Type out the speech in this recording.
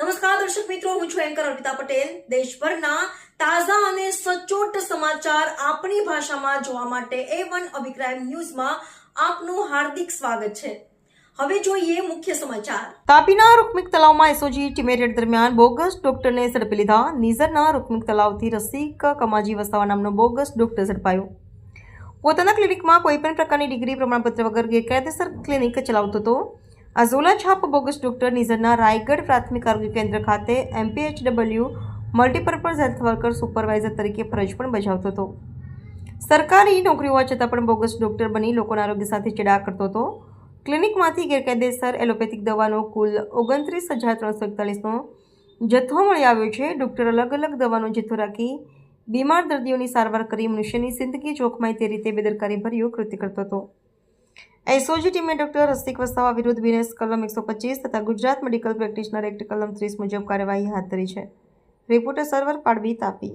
નમસ્કાર, દર્શક મિત્રો, હું છું એન્કર અર્પિતા પટેલ. દેશભરના તાજા અને સચોટ સમાચાર આપણી ભાષામાં જોવા માટે એ વન અભિપ્રાય ન્યૂઝમાં આપનું હાર્દિક સ્વાગત છે. હવે જોઈએ મુખ્ય સમાચાર. તાપીના રૂકમિક તલાવમાં એસઓજી ટીમે રેડ દરમિયાન બોગસ ડોક્ટરને ઝડપી લીધા. નીઝરના રૂકમિક તલાવથી રસિક કમાજી વસાવા નામનો બોગસ ડોક્ટર ઝડપાયો. પોતાના ક્લિનિકમાં કોઈપણ પ્રકારની ડિગ્રી પ્રમાણપત્ર વગર ગેરકાયદેસર ક્લિનિક ચલાવતો હતો. આ ઝોલાછાપ બોગસ ડોક્ટર નિઝરના રાયગઢ પ્રાથમિક આરોગ્ય કેન્દ્ર ખાતે MPHW multipurpose health worker supervisor તરીકે ફરજ પણ બજાવતો હતો. સરકારી નોકરી હોવા છતાં પણ બોગસ ડોક્ટર બની લોકોના આરોગ્ય સાથે ચેડા કરતો હતો. ક્લિનિકમાંથી ગેરકાયદેસર એલોપેથિક દવાનો કુલ ઓગણત્રીસ હજાર ત્રણસો એકતાલીસનો જથ્થો મળી આવ્યો છે. ડોક્ટર અલગ અલગ દવાનો જથ્થો રાખી બીમાર દર્દીઓની સારવાર કરી મનુષ્યની જિંદગી જોખમાય તે રીતે બેદરકારી ભર્યું કૃત્ય કરતો હતો. એસઓજી ટીમે ડોક્ટર રસિક વસાવા વિરુદ્ધ બીએનએસ કલમ એકસો પચીસ તથા ગુજરાત મેડિકલ પ્રેક્ટિશનર એક્ટ કલમ ત્રીસ મુજબ કાર્યવાહી હાથ ધરી છે. રિપોર્ટર સર્વર પાડવી તાપી.